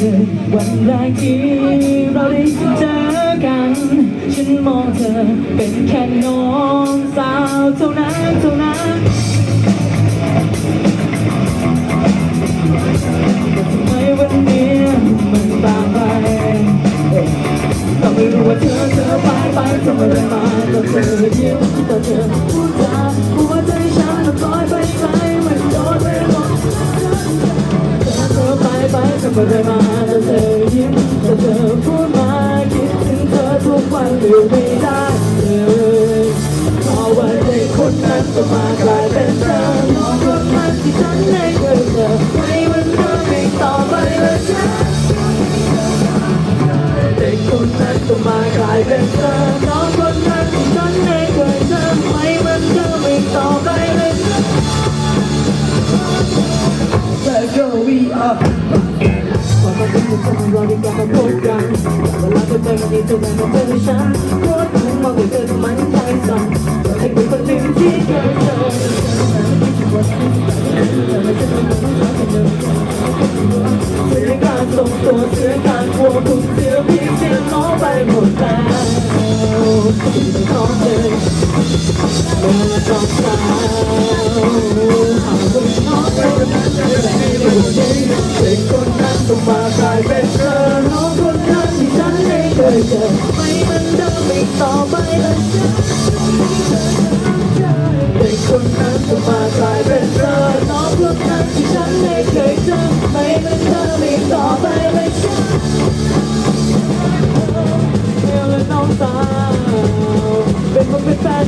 ธอวันแรกที่เราได้เจอกัน ฉันมองเธอเป็นแค่น้องสาวเท่านั้นเท่านั้นทำไมวันนี้มันต่างไปเราไม่รู้ว่าเธอเธอไปไปทำอะไรมาตอนเธอยิ้มตอนเธอพูดจาหัวใจฉันมันลอยไปไกลมันโดนไปหมดเธอไปไปทำอะไรมา ทุกวันอยู่ไม่ได้เลยเพราะว่าเด็กคนนั้นก็มากลายเป็นเธอน้องคนนั้นที่ฉันไม่เคยเจอไม่มันเธอไม่ต่อไปเลยฉันเด็กคนนั้นก็มากลายเป็นเธอน้องคนนั้นที่ฉันไม่เคยเจอไม่มันเธอไม่ต่อไปเลยฉัน Let go we up ความรักที่มันจะมารอที่กลับมาพบกันเวลาเธอเจอกันนี้เธอไม่มาเจอฉันโคตรมุ่งมองว่าเธอทำไมใจสั่นให้เป็นคนหนึ่งที่เคยจอเสียการทรงตัวเสียการกลัวคุณเสียพี่เสียน้องไปหมดแล้วน้องเจอเมื่ต้องสาวหากคุณน้องเป็นนั้นจะไม่รู้จริงเด็กคน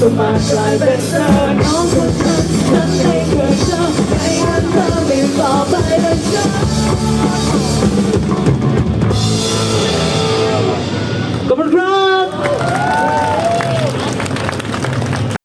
คนนั้นต่อมากลายเป็นเธอ